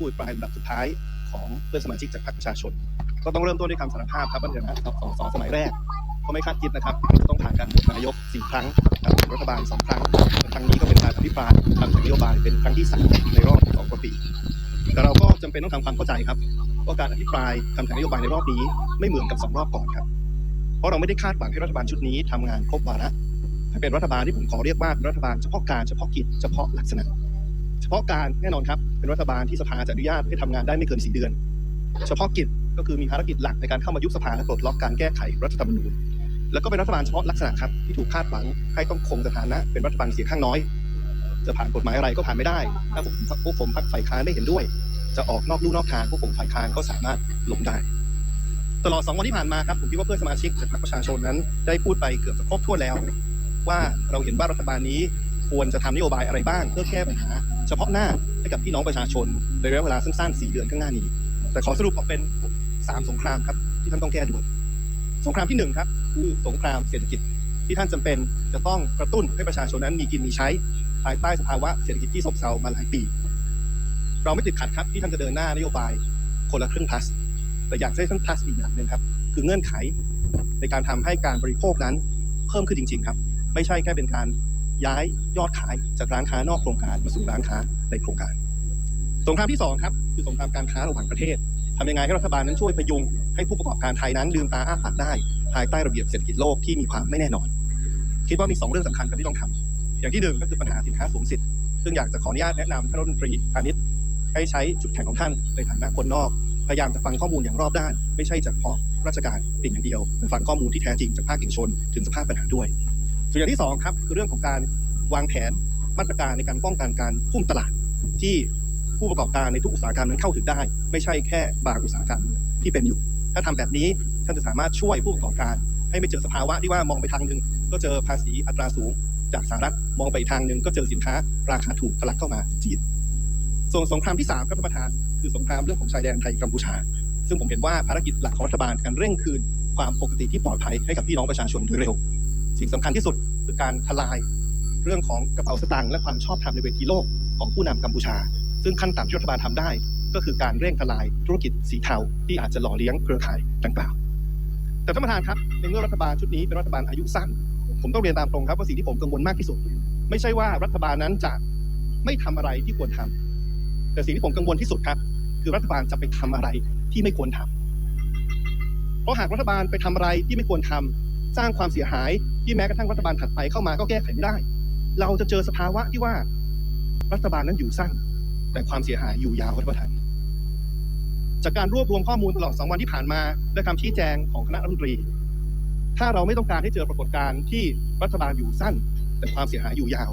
ผู้อภิปรายลำดับสุดท้ายของเพื่อนสมาชิกจากพรรคประชาชน ก็ต้องเริ่มต้นด้วยคำสารภาพครับว่าในฐานะสสสมัยแรก ก็ไม่คาดคิดนะครับจะต้องผ่านการโหวตนายกสี่ครั้งครับรัฐบาลสองครั้งครั้งนี้ก็เป็นการอภิปรายทางนโยบายเป็นครั้งที่สามในรอบสองกว่าปีแต่เราก็จำเป็นต้องทำความเข้าใจครับว่าการอภิปรายคำแถลงนโยบายในรอบนี้ไม่เหมือนกับสองรอบก่อนครับ เพราะเราไม่ได้คาดหวังให้รัฐบาลชุดนี้ทำงานครบวาระแต่เป็นรัฐบาลที่ผมขอเรียกว่าเป็นรัฐบาลเฉพาะการเฉพาะกิจเฉพาะลักษณะ เฉพาะการแน่นอนครับ เป็นรัฐบาลที่สภาจะอนุญาตให้ทำงานได้ไม่เกินสี่เดือน เฉพาะกิจก็คือมีภารกิจหลักในการเข้ามายุบสภาและปลดล็อกการแก้ไขรัฐธรรมนูญ แล้วก็เป็นรัฐบาลเฉพาะลักษณะครับที่ถูกคาดหวังให้ต้องคงสถานะเป็นรัฐบาลเสียงข้างน้อย จะผ่านกฎหมายอะไรก็ผ่านไม่ได้ ถ้าผมพวกผมพรรคฝ่ายค้านไม่เห็นด้วย จะออกนอกลู่นอกทางพวกผมฝ่ายค้านก็สามารถหล้มได้ ตลอด2วันที่ผ่านมาครับผมคิดว่าเพื่อนสมาชิกจากพรรคประชาชนนั้น ได้พูดไปเกือบจะครบถ้วนแล้ว ว่าเราเห็นว่ารัฐบาลนี้ควรจะทำนโยบายอะไรบ้างเพื่อแก้ปัญหา เฉพาะหน้าให้กับพี่น้องประชาชนในระยะเวลาสั้นๆ4เดือนข้างหน้านี้ แต่ขอสรุปออกเป็น 3 สงครามครับที่ท่านต้องแก้ด่วนสงครามที่หนึ่งครับคือสงครามเศรษฐกิจที่ท่านจำเป็นจะต้องกระตุ้นให้ประชาชนนั้นมีกินมีใช้ ภายใต้สภาวะเศรษฐกิจที่ซบเซามาหลายปี เราไม่ติดขัดครับที่ท่านจะเดินหน้านโยบายคนละครึ่งพลัสแต่อยากให้ท่านพลัสอีกอย่างหนึ่งครับคือเงื่อนไขในการทำให้การบริโภคนั้นเพิ่มขึ้นจริง ๆ ครับ ไม่ใช่แค่เป็นการ ย้ายยอดขายจากร้านค้านอกโครงการมาสู่ร้านค้าในโครงการ สงครามที่สองครับคือสงครามการค้าระหว่างประเทศทำยังไงให้รัฐบาลนั้นช่วยพยุงให้ผู้ประกอบการไทยนั้นลืมตาอ้าปากได้ ภายใต้ระเบียบเศรษฐกิจโลกที่มีความไม่แน่นอน คิดว่ามีสองเรื่องสำคัญครับที่ต้องทำอย่างที่หนึ่งก็คือปัญหาสินค้าสูงสิทธิ์ซึ่งอยากจะขออนุญาตแนะนำท่านรัฐมนตรีพาณิชย์ให้ใช้จุดแข็งของท่านในฐานะคนนอก พยายามจะฟังข้อมูลอย่างรอบด้าน ไม่ใช่จากเฉพาะราชการเพียงอย่างเดียวแต่ฟังข้อมูลที่แท้จริงจากภาคเอกชน ถึงสภาพปัญหาด้วย ส่วนอย่างที่สองครับคือเรื่องของการวางแผนมาตรการในการป้องกันการพุ่งตลาด ที่ผู้ประกอบการในทุกอุตสาหกรรมนั้นเข้าถึงได้ ไม่ใช่แค่บางอุตสาหกรรมที่เป็นอยู่ ถ้าทำแบบนี้ท่านจะสามารถช่วยผู้ประกอบการ ให้ไม่เจอสภาวะที่ว่ามองไปทางหนึ่งก็เจอภาษีอัตราสูง จากสหรัฐมองไปทางหนึ่งก็เจอสินค้า ราคาถูกทะลักเข้ามาจีนส่วนสงครามที่สามครับท่านประธานคือสงครามเรื่องของชายแดนไทยกัมพูชา ซึ่งผมเห็นว่าภารกิจหลักของรัฐบาลการเร่งคืนความปกติที่ปลอดภัยให้กับพี่น้องประชาชนโดยเร็ว สิ่งสำคัญที่สุดคือการทลายเรื่องของกระเป๋าสตางค์และความชอบธรรมในเวทีโลกของผู้นำกัมพูชา ซึ่งขั้นต่ำที่รัฐบาลทำได้ ก็คือการเร่งทลายธุรกิจสีเทาที่อาจจะหล่อเลี้ยงเครือข่ายดังกล่าว แต่ท่านประธานครับในเมื่อรัฐบาลชุดนี้เป็นรัฐบาลอายุสั้น ผมต้องเรียนตามตรงครับว่าสิ่งที่ผมกังวลมากที่สุด ไม่ใช่ว่ารัฐบาลนั้นจะไม่ทำอะไรที่ควรทำแต่สิ่งที่ผมกังวลที่สุดครับ คือรัฐบาลจะไปทำอะไรที่ไม่ควรทำเพราะหากรัฐบาลไปทำอะไรที่ไม่ควรทำสร้างความเสียหาย ที่แม้กระทั่งรัฐบาลถัดไปเข้ามาก็แก้ไขไม่ได้ เราจะเจอสภาวะที่ว่า รัฐบาลนั้นอยู่สั้น แต่ความเสียหายอยู่ยาวครับท่านประธานจากการรวบรวมข้อมูลตลอด2วันที่ผ่านมาและคำชี้แจงของคณะรัฐมนตรี ถ้าเราไม่ต้องการให้เจอปรากฏการณ์ที่รัฐบาลอยู่สั้น แต่ความเสียหายอยู่ยาว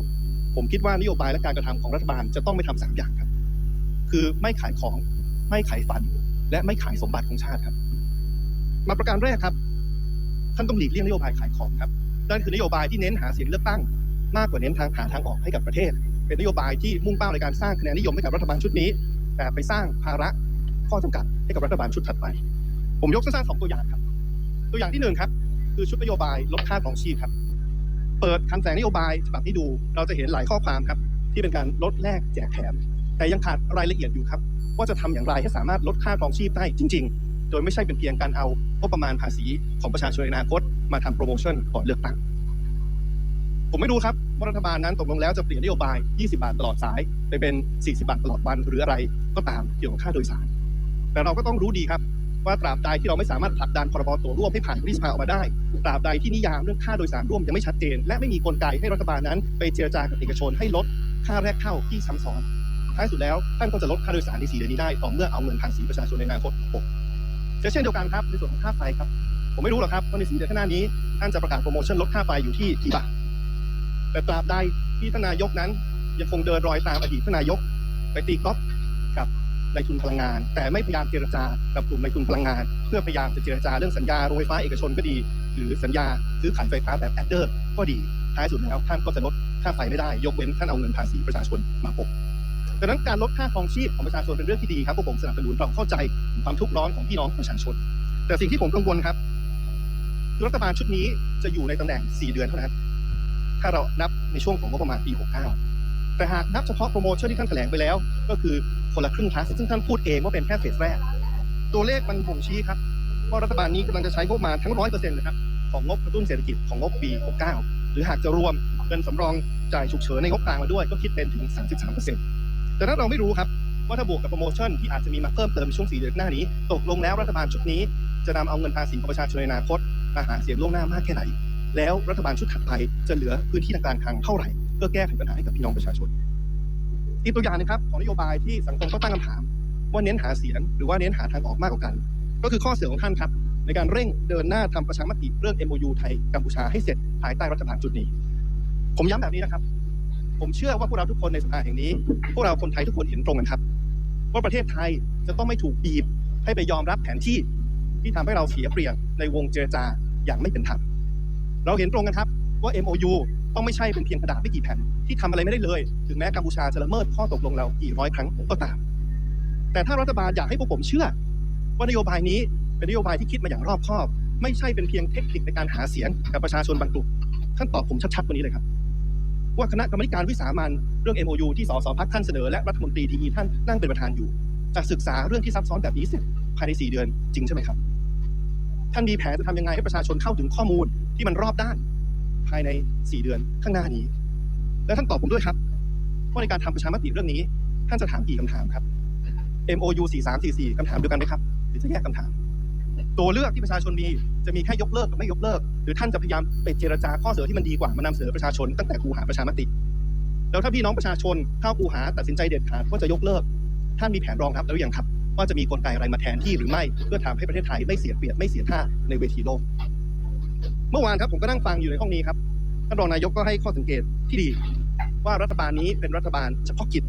ผมคิดว่านโยบายและการกระทำของรัฐบาลจะต้องไม่ทำสามอย่างครับ คือไม่ขายของ ไม่ขายฝัน และไม่ขายสมบัติของชาติครับ มาประการแรกครับ ท่านต้องหลีกเลี่ยงนโยบายขายของครับ นั่นคือนโยบายที่เน้นหาเสียงเลือกตั้ง มากกว่าเน้นทางหาทางออกให้กับประเทศ เป็นนโยบายที่มุ่งเป้าในการสร้างคะแนนนิยมให้กับรัฐบาลชุดนี้ แต่ไปสร้างภาระข้อจำกัดให้กับรัฐบาลชุดถัดไป ผมยกสั้นๆสองตัวอย่างครับ ตัวอย่างที่หนึ่งครับ คือชุดนโยบายลดค่าของชีพครับ เปิดคำแสงนโยบายฉบับนี้ดู เราจะเห็นหลายข้อความครับ ที่เป็นการลดแลกแจกแถม แต่ยังขาดรายละเอียดอยู่ครับ ว่าจะทำอย่างไรให้สามารถลดค่าครองชีพได้จริง ๆ โดยไม่ใช่เป็นเพียงการเอางบประมาณภาษีของประชาชนในอนาคตมาทำโปรโมชั่นก่อนเลือกตั้ง ผมไม่รู้ครับว่ารัฐบาลนั้นตกลงแล้วจะเปลี่ยนนโยบาย 20 บาทตลอดสาย ไปเป็น 40 บาทตลอดวันหรืออะไรก็ตามเกี่ยวกับค่าโดยสาร แต่เราก็ต้องรู้ดีครับว่าตราบใดที่เราไม่สามารถผลักดันพรบตัวร่วมให้ผ่านวุฒิสภาออกมาได้ ตราบใดที่นิยามเรื่องค่าโดยสารร่วมยังไม่ชัดเจน และไม่มีกลไกให้รัฐบาลนั้น ไปเจรจากับเอกชนให้ลดค่าแรกเข้าที่ซ้ำซ้อนท้ายสุดแล้วท่านก็จะลดค่าโดยสารในสี่เดือนนี้ได้ต่อเมื่อเอาเงินภาษีประชาชนในอนาคต ปกเช่นเดียวกันครับในส่วนของค่าไฟครับ ผมไม่รู้หรอกครับว่าในสี่เดือนข้างหน้านี้ท่านจะประกาศโปรโมชั่นลดค่าไฟอยู่ที่กี่บาทแต่ตราบใดที่ท่านนายกนั้น ยังคงเดินรอยตามอดีตท่านนายก ไปตีกอฟกับนายทุนพลังงาน แต่ไม่พยายามเจรจากับกลุ่มนายทุนพลังงาน เพื่อพยายามจะเจรจาเรื่องสัญญาโรงไฟฟ้าเอกชนก็ดี หรือสัญญาซื้อขายไฟฟ้าแบบแอดเดอร์ก็ดีท้ายสุดแล้วท่านก็จะลดค่าไฟไม่ได้ ยกเว้นท่านเอาเงินภาษีประชาชนมาปก ดังนั้นการลดค่าครองชีพของประชาชนเป็นเรื่องที่ดีครับพวกผมสนับสนุนเราเข้าใจความทุกข์ร้อนของพี่น้องประชาชน แต่สิ่งที่ผมกังวลครับคือรัฐบาลชุดนี้จะอยู่ในตำแหน่ง 4 เดือนเท่านั้น ถ้าเรานับในช่วงของงบประมาณปี 69 แต่หากนับเฉพาะโปรโมชั่นที่ท่านแถลงไปแล้ว ก็คือคนละครึ่งพลัสซึ่งท่านพูดเองว่าเป็นแค่เฟสแรก ตัวเลขมันบ่งชี้ครับว่ารัฐบาลนี้กำลังจะใช้งบประมาณทั้งร้อยเปอร์เซ็นต์นะครับของงบกระตุ้นเศรษฐกิจของงบปี 69 หรือหากจะรวมเงินสำรองจ่ายฉุกเฉินในงบกลางมาด้วยก็คิดเป็นถึง 33% แต่ถ้าเราไม่รู้ครับว่าถ้าบวกกับโปรโมชั่นที่อาจจะมีมาเพิ่มเติมในช่วง4เดือนหน้านี้ ตกลงแล้วรัฐบาลชุดนี้ จะนำเอาเงินภาษีของประชาชนในอนาคตมาหาเสียงล่วงหน้ามากแค่ไหน แล้วรัฐบาลชุดถัดไปจะเหลือพื้นที่ทางการคลังเท่าไหร่ เพื่อแก้ไขปัญหาให้กับพี่น้องประชาชน อีกตัวอย่างหนะครับของนโยบายที่สังคมก็ตั้งคำถาม ว่าเน้นหาเสียงหรือว่าเน้นหาทางออกมากกว่ากัน ก็คือข้อเสนอของท่านครับ ในการเร่งเดินหน้าทำประชามติเรื่อง MOU ไทยกัมพูชาให้เสร็จภายใต้รัฐบาลจุดนี้ ผมย้ำแบบนี้นะครับ ผมเชื่อว่าพวกเราทุกคนในสภาแห่งนี้ พวกเราคนไทยทุกคนเห็นตรงกันครับ ว่าประเทศไทยจะต้องไม่ถูกบีบให้ไปยอมรับแผนที่ที่ทำให้เราเสียเปรียบในวงเจรจาอย่างไม่เป็นธรรมเราเห็นตรงกันครับว่า MOU ต้องไม่ใช่เป็นเพียงกระดาษไม่กี่แผ่นที่ทำอะไรไม่ได้เลย ถึงแม้กัมพูชาจะละเมิดข้อตกลงเรากี่ร้อยครั้งก็ตาม แต่ถ้ารัฐบาลอยากให้พวกผมเชื่อ ว่านโยบายนี้เป็นนโยบายที่คิดมาอย่างรอบคอบ ไม่ใช่เป็นเพียงเทคนิคในการหาเสียงกับประชาชนบางกลุ่มท่านตอบผมชัดๆวันนี้เลยครับ ว่าคณะกรรมการวิสามันเรื่อง MOU ที่สสพักท่านเสนอและรัฐมนตรีทีท่านนั่งเป็นประธานอยู่จะศึกษาเรื่องที่ซับซ้อนแบบนี้เสร็จภายใน 4 เดือนจริงใช่ไหมครับ ท่านมีแผนจะทำยังไงให้ประชาชนเข้าถึงข้อมูลที่มันรอบด้าน ภายใน 4 เดือนข้างหน้านี้ และท่านตอบผมด้วยครับว่าในการทำประชามติเรื่องนี้ ท่านจะถามกี่คำถามครับ MOU 4344คำถามเดียวกันไหมครับหรือจะแยกคำถาม ตัวเลือกที่ประชาชนมีจะมีแค่ยกเลิกกับไม่ยกเลิก หรือท่านจะพยายามไปเจรจาข้อเสนอที่มันดีกว่ามานำเสนอประชาชนตั้งแต่คูหาประชามติ แล้วถ้าพี่น้องประชาชนเข้าคูหาตัดสินใจเด็ดขาดว่าจะยกเลิก ท่านมีแผนรองรับแล้วหรือยังครับ ว่าจะมีกลไกอะไรมาแทนที่หรือไม่ เพื่อทำให้ประเทศไทยไม่เสียเปรียบไม่เสียท่าในเวทีโลก เมื่อวานครับผมก็นั่งฟังอยู่ในห้องนี้ครับท่านรองนายกก็ให้ข้อสังเกตที่ดี ว่ารัฐบาลนี้เป็นรัฐบาลเฉพาะกิจ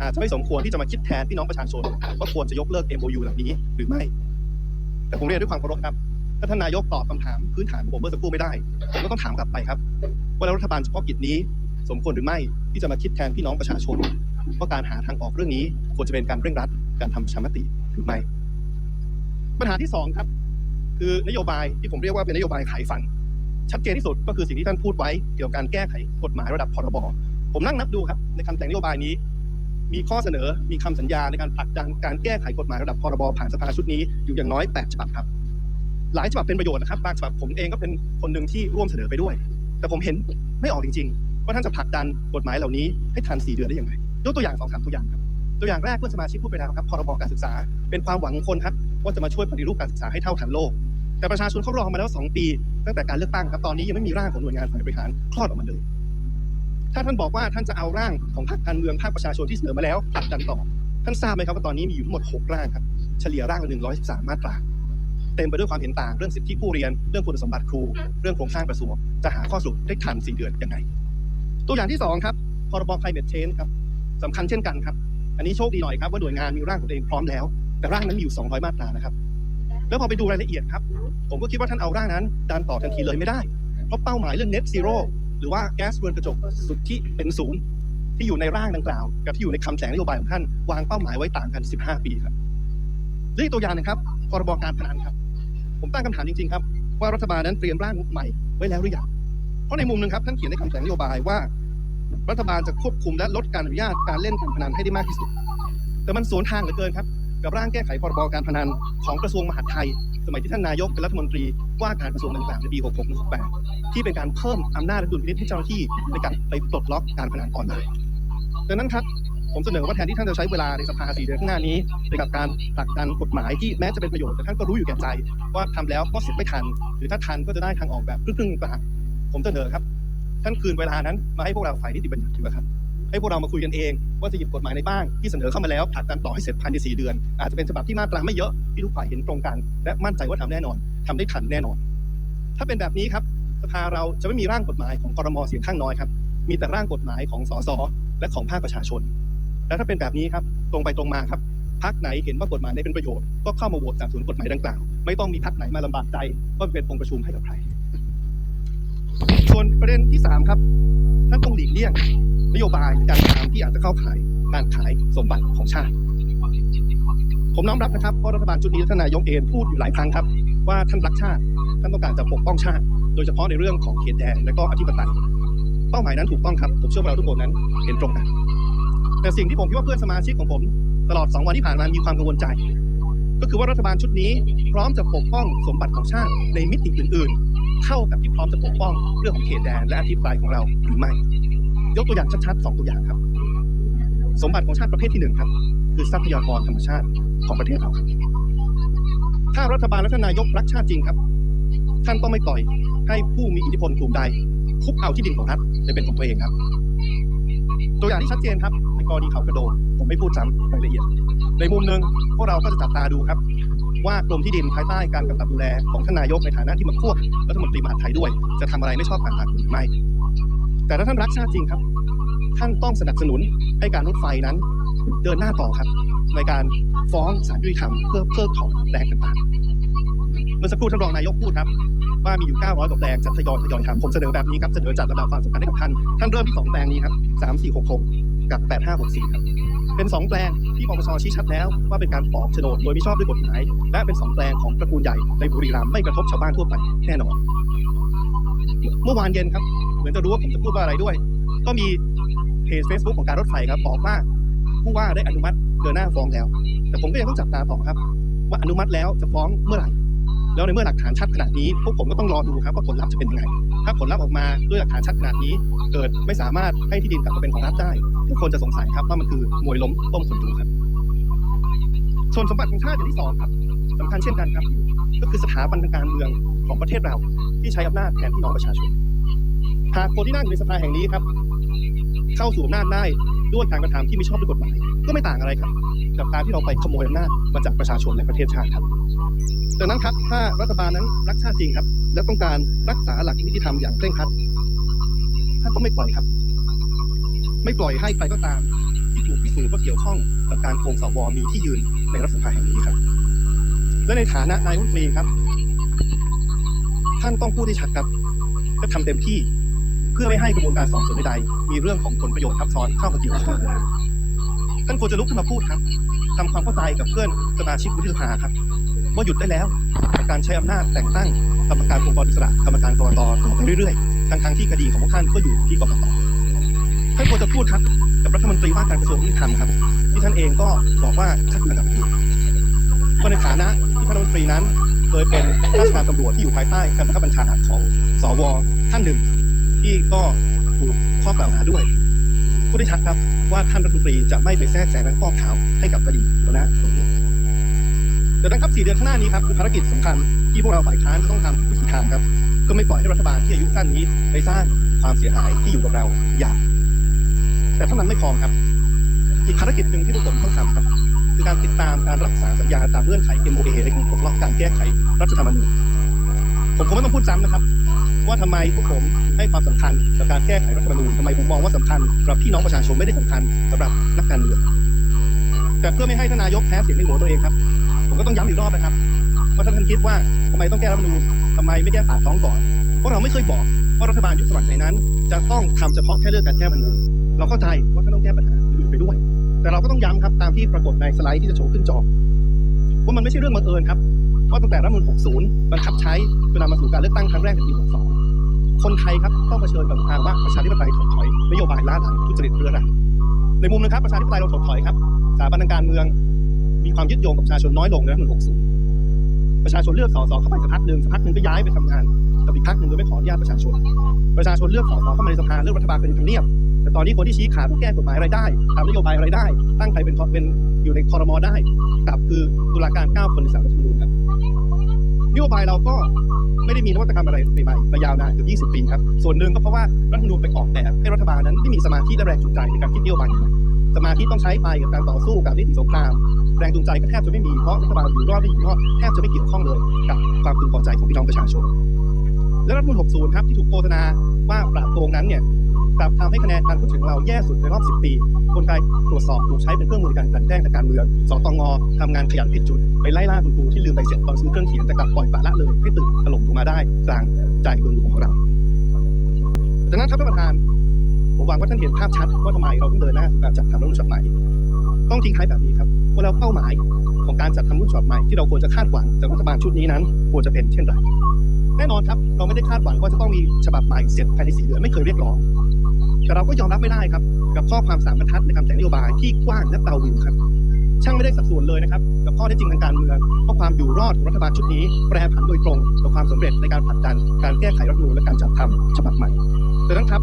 อาจจะไม่สมควรที่จะมาคิดแทนพี่น้องประชาชนว่าควรจะยกเลิก MOU เหล่านี้หรือไม่ แต่ผมเรียนด้วยความเคารพครับ ถ้าท่านนายกตอบคำถามพื้นฐานของผมเมื่อสักครู่ไม่ได้ผมก็ต้องถามกลับไปครับ ว่าแล้วรัฐบาลเฉพาะกิจนี้ สมควรหรือไม่ที่จะมาคิดแทนพี่น้องประชาชนว่าการหาทางออกเรื่องนี้ควรจะเป็นการเร่งรัดการทำประชามติหรือไม่ ปัญหาที่สองครับ คือนโยบายที่ผมเรียกว่าเป็นนโยบายขายฝัน ชัดเจนที่สุดก็คือสิ่งที่ท่านพูดไว้เกี่ยวกับการแก้ไขกฎหมายระดับพรบผมนั่งนับดูครับในคำแต่งนโยบายนี้ มีข้อเสนอมีคำสัญญาในการผลักดันการแก้ไขกฎหมายระดับพรบผ่านสภาชุดนี้อยู่อย่างน้อย8ฉบับครับ หลายฉบับเป็นประโยชน์นะครับบางฉบับผมเองก็เป็นคนหนึ่งที่ร่วมเสนอไปด้วย แต่ผมเห็นไม่ออกจริงๆว่าท่านจะผลักดันกฎหมายเหล่านี้ให้ทัน4เดือนได้ยังไงยกตัวอย่างสองสามตัวอย่างครับตัวอย่างแรกเพื่อนสมาชิกพูดไปแล้วครับพรบการศึกษา เป็นความหวังของคนครับว่าจะมาช่วยปฏิรูปการศึกษาให้เท่าทันโลก แต่ประชาชนเขารอมาแล้ว 2 ปี ตั้งแต่การเลือกตั้งครับตอนนี้ยังไม่มีร่างของหน่วยงานฝ่ายบริหารคลอดออกมาเลย ถ้าท่านบอกว่าท่านจะเอาร่างของพรรคการเมืองภาคประชาชนที่เสนอมาแล้วผลักดันต่อ ท่านทราบไหมครับว่าตอนนี้มีอยู่ทั้งหมด 6 ร่างครับ เฉลี่ยร่างละ113 มาตรา เต็มไปด้วยความเห็นต่างเรื่องสิทธิผู้เรียน เรื่องคุณสมบัติครู เรื่องโครงสร้างกระทรวง จะหาข้อสรุปได้ทัน4เดือนยังไง ตัวอย่างที่2ครับ พรบ climate change ครับสำคัญเช่นกันครับ อันนี้โชคดีหน่อยครับว่าหน่วยงานมีร่างของตัวเองพร้อมแล้ว แต่ร่างนั้นมีอยู่ 200 มาตรานะครับ แล้วพอไปดูรายละเอียดครับ ผมก็คิดว่าท่านเอาร่างนั้นดันต่อทันทีเลยไม่ได้ เพราะเป้าหมายเรื่อง net zero หรือว่าแก๊สเรือนกระจกสุดที่เป็นศูนย์ที่อยู่ในร่างดังกล่าว กับที่อยู่ในคำแถลงนโยบายของท่านวางเป้าหมายไว้ต่างกัน 15 ปีครับและอีกตัวอย่างหนึงครับพรบการพนันครับ ผมตั้งคำถามจริงๆครับ ว่ารัฐบาลนั้นเตรียมร่างใหม่ไว้แล้วหรือยังเพราะในมุมหนึ่งครับท่านเขียนในคำแถลงนโยบายว่า รัฐบาลจะควบคุมและลดการอนุญาตการเล่นการพนันให้ได้มากที่สุด แต่มันสวนทางเหลือเกินครับ กับร่างแก้ไขพรบการพนันของกระทรวงมหาดไทย สมัยที่ท่านนายกเป็นรัฐมนตรีว่าการกระทรวงต่างๆในปี 66-68 ที่เป็นการเพิ่มอำนาจและดุลพินิจให้เจ้าหน้าที่ในการไปปลดล็อกการพนันออนไลน์ดังนั้นครับผมเสนอว่าแทนที่ท่านจะใช้เวลาในสภาสี่เดือนข้างหน้านี้ในกับการผลักดันกฎหมายที่แม้จะเป็นประโยชน์แต่ท่านก็รู้อยู่แก่ใจ ว่าทำแล้วก็เสร็จไม่ทัน หรือถ้าทันก็จะได้ทางออกแบบครึ่งๆกลางผมเสนอครับ ท่านคืนเวลานั้นมาให้พวกเราฝ่ายนิติบัญญัติดีกว่าครับ ให้พวกเรามาคุยกันเอง ว่าจะหยิบกฎหมายในบ้างที่เสนอเข้ามาแล้วผลักดันต่อให้เสร็จภายใน4เดือน อาจจะเป็นฉบับที่มาตราไม่เยอะที่ทุกฝ่ายเห็นตรงกัน และมั่นใจว่าทำแน่นอนทำได้ทันแน่นอน ถ้าเป็นแบบนี้ครับสภาเราจะไม่มีร่างกฎหมายของกรมเสียงข้างน้อยครับมีแต่ร่างกฎหมายของสสและของภาคประชาชน และถ้าเป็นแบบนี้ครับตรงไปตรงมาครับพักไหนเห็นว่ากฎหมายไหนเป็นประโยชน์ก็เข้ามาโหวตสนับสนุนกฎหมายดังกล่าวไม่ต้องมีพักไหนมาลำบากใจว่าเป็นองค์ประชุมให้กับใครส่วนประเด็นที่สามครับท่านต้องหลีกเลี่ยง โยบายการกระทำที่อาจจะเข้าข่ายการขายสมบัติของชาติ ผมน้อมรับนะครับเพราะรัฐบาลชุดนี้ท่านนายกเองพูดอยู่หลายครั้งครับ ว่าท่านรักชาติ ท่านต้องการจะปกป้องชาติ โดยเฉพาะในเรื่องของเขตแดนและก็อธิปไตยเป้าหมายนั้นถูกต้องครับผมเชื่อว่าเราทุกคนนั้นเห็นตรงกันแต่สิ่งที่ผมคิดว่าเพื่อนสมาชิกของผมตลอด 2 วันที่ผ่านมามีความกังวลใจ ก็คือว่ารัฐบาลชุดนี้ พร้อมจะปกป้องสมบัติของชาติในมิติอื่น ๆ เท่ากับที่พร้อมจะปกป้องเรื่องของเขตแดนและอธิปไตยของเราหรือไม่ ยกตัวอย่างชัดๆสองตัวอย่างครับ สมบัติของชาติประเภทที่หนึ่งครับ คือทรัพยากรธรรมชาติของประเทศเราถ้ารัฐบาลและท่านนายกรักชาติจริงครับ ท่านต้องไม่ปล่อยให้ผู้มีอิทธิพลกลุ่มใดคุบเอาที่ดินของรัฐไปเป็นของตัวเองครับ ตัวอย่างที่ชัดเจนครับในกรณีเขากระโดดผมไม่พูดซ้ำรายละเอียด ในมุมหนึ่งพวกเราก็จะจับตาดูครับ ว่ากรมที่ดินภายใต้การกำกับดูแลของท่านนายกในฐานะที่มาควบรัฐมนตรีมหาดไทยด้วย จะทำอะไรไม่ชอบการปาหรือไม่ แต่ถ้าท่านรักชาติจริงครับ ท่านต้องสนับสนุนให้การรถไฟนั้น เดินหน้าต่อครับ ในการฟ้องศาลยุติธรรมเพื่อเพิกถอนแปลงต่างๆเมื่อสักครู่ท่านรองนายกพูดครับว่ามีอยู่ 900กว่าแปลงจะทยอยทยอยทำผมเสนอแบบนี้ครับ เสนอจัดระดับความสำคัญให้กับท่าน ท่านเริ่มที่ 2 แปลงนี้ครับ 3466 กับ 8564 ครับ เป็น 2 แปลงที่ปปชชี้ชัดแล้วว่าเป็นการปลอมโฉนดโดยไม่ชอบด้วยกฎหมาย และเป็น 2 แปลงของตระกูลใหญ่ในบุรีรัมย์ไม่กระทบชาวบ้านทั่วไปแน่นอน เมื่อวานเย็นครับ เหมือนจะรู้ว่าผมจะพูดว่าอะไรด้วย ก็มีเพจ Facebook ของการรถไฟครับบอกว่าผู้ว่าได้อนุมัติเดินหน้าฟ้องแล้ว แต่ผมก็ยังต้องจับตาต่อครับ ว่าอนุมัติแล้วจะฟ้องเมื่อไหร่แล้วในเมื่อหลักฐานชัดขนาดนี้พวกผมก็ต้องรอดูครับว่าผลลัพธ์จะเป็นยังไง ถ้าผลลัพธ์ออกมาด้วยหลักฐานชัดขนาดนี้ เกิดไม่สามารถให้ที่ดินกลับมาเป็นของรัฐได้ ทุกคนจะสงสัยครับว่ามันคือมวยล้มต้มคนดูครับส่วนสมบัติของชาติอย่างที่สองครับสำคัญเช่นกันครับ ก็คือสถาบันทางการเมืองของประเทศเราที่ใช้อำนาจแทนพี่น้องประชาชน หากคนที่นั่งอยู่ในสภาแห่งนี้ครับ เข้าสู่อำนาจได้ด้วยการกระทำที่ไม่ชอบด้วยกฎหมายก็ไม่ต่างอะไรครับ กับการที่เราไปขโมยอำนาจมาจากประชาชนและประเทศชาติครับดังนั้นครับถ้ารัฐบาลนั้นรักชาติจริงครับ และต้องการรักษาหลักนิติธรรมอย่างเคร่งครัดท่านต้องไม่ปล่อยครับ ไม่ปล่อยให้ใครก็ตาม ที่ถูกพิสูจน์ว่าเกี่ยวข้องกับการโกงสวมีที่ยืนในรัฐสภาแห่งนี้ครับ และในฐานะนายรัฐมนตรีครับ ท่านต้องพูดให้ชัดครับและทำเต็มที่ พื่อไม่ให้กระบวนการสอบสวนใดๆมีเรื่องของผลประโยชน์ทับซ้อนเข้ามาเกี่ยวข้องท่านควรจะลุกขึ้นมาพูดครับทำความเข้าใจกับเพื่อนสมาชิกวุฒิสภาครับว่าหยุดได้แล้วการใช้อำนาจแต่งตั้งกรรมการองค์กรอิสระกรรมการกรตต่อไปเรื่อยๆทั้งๆที่คดีของพวกท่านก็อยู่ที่กรกตท่านควรจะพูดครับกับรัฐมนตรีว่าการกระทรวงยุติธรรมครับ ที่ท่านเองก็บอกว่าชักมาจากผิดก็ในฐานะที่ท่านรัฐมนตรีนั้น เคยเป็นข้าราชการตำรวจที่อยู่ภายใต้การบังคับบัญชาของสวท่านหนึ่ง ที่ก็ถูกข้อกล่าวหาด้วยพูดได้ชัดครับว่าท่านรัฐมนตรีจะไม่ไปแทรกแซงและข้อข่าวให้กับคดีนะตรงนี้แต่ดังครับสี่เดือนข้างหน้านี้ครับคือภารกิจสำคัญที่พวกเราฝ่ายค้านต้องทำทุกทางครับ ก็ไม่ปล่อยให้รัฐบาลที่อายุสั้นนี้ไปสร้างความเสียหายที่อยู่กับเราอย่าง แต่เท่านั้นไม่พอครับ อีกภารกิจหนึ่งที่พวกผมต้องทำครับคือการติดตามการรักษาสัญญาตามเงื่อนไข MOA ในการปลดล็อกการแก้ไขรัฐธรรมนูญผมคงไม่ต้องพูดซ้ำนะครับ ว่าทำไมพวกผมให้ความสำคัญกับการแก้ไขรัฐธรรมนูญทำไมผมมองว่าสำคัญสำหรับพี่น้องประชาชนไม่ได้สำคัญสำหรับนักการเมืองแต่เพื่อไม่ให้ท่านนายกแพ้เสียงในหัวตัวเองครับ ผมก็ต้องย้ำอีกรอบนะครับว่าท่านคิดว่าทำไมต้องแก้รัฐธรรมนูญทำไมไม่แก้ปากท้องก่อนเพราะเราไม่เคยบอกว่ารัฐบาลยุคสมัยไหนนั้น จะต้องทำเฉพาะแค่เรื่องการแก้รัฐธรรมนูญเราเข้าใจว่าท่านต้องแก้ปัญหาอื่นไปด้วย แต่เราก็ต้องย้ำครับตามที่ปรากฏในสไลด์ที่จะโชว์ขึ้นจอว่ามันไม่ใช่เรื่องบังเอิญครับว่าตั้งแต่รัฐธรรมนูญ60 บังคับใช้จนนำมาสู่การเลือกตั้งครั้งแรกในปี 62 คนไทยครับต้องเผชิญกับทางว่าประชาธิปไตยถดถอยนโยบายล้าหลังทุจริตเรื้อรังในมุมหนึงครับประชาธิปไตยเราถดถอยครับสถาบันทางการเมือง มีความยึดโยงกับประชาชนน้อยลงในรัฐมนูญ60ประชาชนเลือกสสเข้าไปสักพักหนึ่งสักพักหนึ่งก็ย้ายไปทำงานกับอีกพักหนึ่งโดยไม่ขออนุญาตประชาชน ประชาชนเลือกสสเข้ามาในสภาเลือกรัฐบาลเป็นทำเนียบแต่ตอนนี้คนที่ชี้ขาดว่าแก้กฎหมายอะไรได้ทำนโยบายอะไรได้ ตั้งใครเป็นเป็นอยู่ในคอรมอได้กลับคือตุลาการ9คนในสารรัฐธรรมนูญครับ นโยบายเราก็ไม่ได้มีนวัตกรรมอะไรใหม่ๆมายาวนานเกือบ20 ปีครับ ส่วนหนึ่งก็เพราะว่ารัฐธรรมนูญไปออกแบบให้รัฐบาลนั้นไม่มีสมาธิและแรงจูงใจในการคิดนโยบายสมาธิต้องใช้ไปกับการต่อสู้กับนิติสงคราม แรงจูงใจก็แทบจะไม่มีเพราะรัฐบาลอยู่รอดไม่อยู่รอดแทบจะไม่เกี่ยวข้องเลยกับความพึงพอใจของพี่น้องประชาชนและรัฐธรรมนูญ60 ครับที่ถูกโฆษณาว่าปราบโกงนั้นเนี่ย กลับทำให้คะแนนการพูดถึงเราแย่สุดในรอบ 10 ปี คนไทยตรวจสอบถูกใช้เป็นเครื่องมือในการกลั่นแกล้งทางการเมืองสตงทำงานขยันผิดจุด ไปไล่ล่าคุณครูที่ลืมใบเสร็จตอนซื้อเครื่องเขียนแต่กลับปล่อยปละละเลยให้ตึกถล่มลงมาได้กลางใจเมืองหลวงของเราดังนั้นครับท่านประธานผมหวังว่าท่านเห็นภาพชัดว่าทำไมเราต้องเดินหน้าสู่การจัดทำรัฐธรรมนูญฉบับใหม่ต้องทิ้งท้ายแบบนี้ครับว่าแล้วเป้าหมายของการจัดทำรัฐธรรมนูญฉบับใหม่ที่เราควรจะคาดหวังจากรัฐบาลชุดนี้นั้นควรจะเป็นเช่นไรแน่นอนครับ เราไม่ได้คาดหวังว่าจะต้องมีฉบับใหม่เสร็จภายในสี่เดือนไม่เคยเรียกร้อง แต่เราก็ยอมรับไม่ได้ครับ กับข้อความสามบรรทัดในคำแถลงนโยบายที่กว้างและเตาวิวครับ ช่างไม่ได้สัดส่วนเลยนะครับ กับข้อเท็จจริงทางการเมืองเพราะความอยู่รอดของรัฐบาลชุดนี้ แปรผันโดยตรงต่อความสำเร็จในการผลักดัน การแก้ไขรัฐธรรมนูญและการจัดทำฉบับใหม่ดังนั้นครับ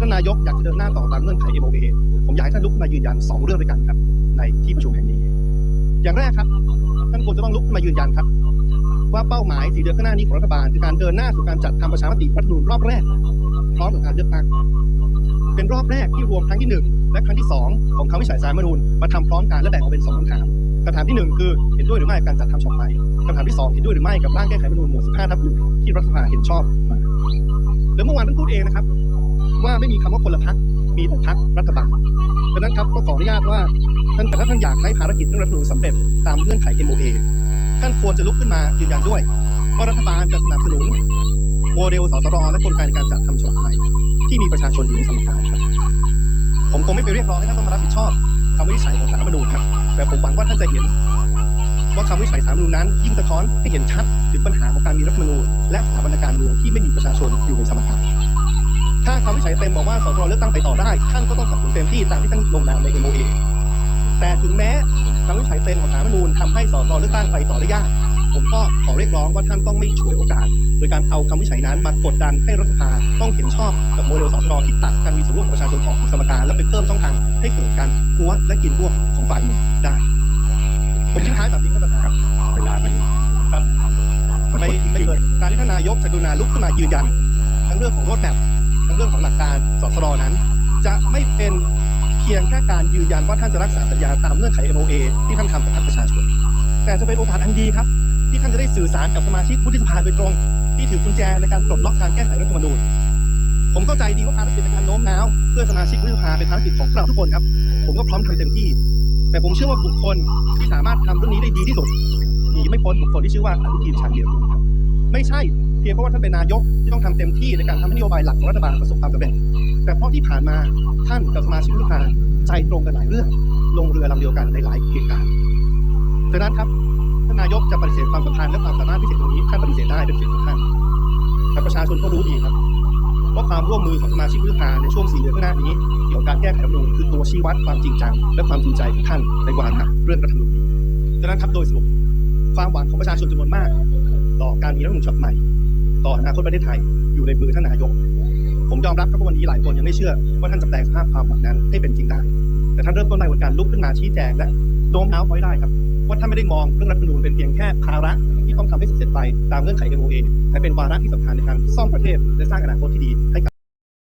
ท่านนายกอยากจะเดินหน้าต่อตามเงื่อนไข MOA ผมอยากให้ท่านลุกมายืนยันสองเรื่องด้วยกันครับ ในที่ประชุมแห่งนี้ อย่างแรกครับท่านควรจะต้องลุกมายืนยันครับ ว่าเป้าหมายสี่เดือนข้างหน้านี้ของรัฐบาลคือการเดินหน้าสู่การจัดทำประชามติรัฐธรรมนูญรอบแรกพร้อมกับการเลือกตั้ง เป็นรอบแรกที่รวมครั้งที่หนึ่งและครั้งที่สองของคำวิจัยสารรัฐธรรมนูญมาทำพร้อมกันและแบ่งออกเป็นสองคำถามคำถามที่หนึ่งคือเห็นด้วยหรือไม่กับการจัดทำฉบับใหม่คำถามที่สองเห็นด้วยหรือไม่กับร่างแก้ไขรัฐธรรมนูญหมวด15ทับหนึ่งที่รัฐสภาเห็นชอบมาแล้วเมื่อวานท่านพูดเองนะครับ ว่าไม่มีคำว่าคนละพักมีแต่พักรัฐบาลดังนั้นครับก็ขออนุญาตว่าท่านแต่ถ้าท่านอยากให้ภารกิจเรื่องรัฐธรรมนูญสำเร็จตามเงื่อนไข MOA ท่านควรจะลุกขึ้นมายืนยันด้วยว่ารัฐบาลจะสนับสนุนโมเดลสสรและกลไกในการจัดทำฉบับใหม่ ที่มีประชาชนอยู่ในสมการครับ ผมคงไม่ไปเรียกร้องให้ท่านต้องมารับผิดชอบคำวินิจฉัยของศาลรัฐธรรมนูญครับแต่ผมหวังว่าท่านจะเห็น ว่าคำวินิจฉัยศาลรัฐธรรมนูญนั้น ยิ่งสะท้อนให้เห็นชัดถึงปัญหาของการมีรัฐธรรมนูญและสถาบันการเมืองที่ไม่มีประชาชนอยู่ในสมการถ้าคำวินิจฉัยเต็มบอกว่าสสรเลือกตั้งไปต่อได้ท่านก็ต้องสนับสนุนเต็มที่ตามที่ท่านลงนามใน MOA แต่ถึงแม้คำวินิจฉัยเต็มของศาลรัฐธรรมนูญทำให้สสรเลือกตั้งไปต่อได้ยาก ผมก็ขอเรียกร้องว่าท่านต้องไม่ฉวยโอกาส โดยการเอาคำวิจัยนั้นมากดดันให้รัฐสภาต้องเห็นชอบกับโมเดลสสรที่ตัดการมีส่วนร่วมของประชาชนออกจากสมการและไปเพิ่มช่องทางให้เกิดการกลัวและกินพวกของฝ่ายหนึ่งได้ ผมทิ้งท้ายแบบนี้ก็แล้วกันครับเวลามันครับไม่ไม่เกิดการที่ท่านนายกจะกรุณาลุกขึ้นมายืนยัน ทั้งเรื่องของรถแมพทั้งเรื่องของหลักการสสรนั้น จะไม่เป็นเพียงแค่การยืนยันว่าท่านจะรักษาสัญญาตามเงื่อนไข MOA ที่ท่านทำกับพรรคประชาชน แต่จะเป็นโอกาสอันดีครับ ที่ท่านจะได้สื่อสารกับสมาชิกวุฒิสภาโดยตรง ที่ถือกุญแจในการปลดล็อกการแก้ไขรัฐธรรมนูญผมเข้าใจดีว่าภารกิจในการโน้มน้าวเพื่อสมาชิกวุฒิสภาเป็นภารกิจของพวกเราทุกคนครับ ผมก็พร้อมทำเต็มที่ แต่ผมเชื่อว่าบุคคลที่สามารถทำเรื่องนี้ได้ดีที่สุดหนีไม่พ้นบุคคลที่ชื่อว่าอนุทินชาญวีรกูลไม่ใช่เพียงเพราะว่าท่านเป็นนายกที่ต้องทำเต็มที่ในการทำให้นโยบายหลักของรัฐบาลประสบความสำเร็จแต่เพราะที่ผ่านมาท่านกับสมาชิกวุฒิสภาใจตรงกันหลายเรื่อง ลงเรือลำเดียวกันในหลายเหตุการณ์ดังนั้นครับ ท่านนายกจะปฏิเสธความสัมพันธ์และความสามารถพิเศษตรงนี้ท่านปฏิเสธได้เป็นสิทธิ์ของท่านแต่ประชาชนก็รู้ดีครับว่าความร่วมมือของสมาชิกวุฒิสภาในช่วงสี่เดือนข้างหน้านี้เกี่ยวกับการแก้ไขรัฐธรรมนูญคือตัวชี้วัดความจริงจัง และความจริงใจของท่านในวาระเรื่องรัฐธรรมนูญดังนั้นครับโดยสรุปความหวังของประชาชนจำนวนมาก ต่อการมีรัฐธรรมนูญฉบับใหม่ ต่ออนาคตประเทศไทยอยู่ในมือท่านนายก ผมยอมรับครับว่าวันนี้หลายคนยังไม่เชื่อ ว่าท่านจะแปลงสภาพความหวังนั้นให้เป็นจริงได้ แต่ท่านเริ่มต้นในวันการลุกขึ้นมาชี้แจงและโน้มน้าวไว้ได้ครับ ว่าท่านไม่ได้มองเรื่องรัฐธรรมนูญเป็นเพียงแค่ภาระที่ต้องทำให้เสร็จไปตามเงื่อนไข MOA แต่เป็นวาระที่สำคัญในการซ่อมประเทศและสร้างอนาคตที่ดีให้กับ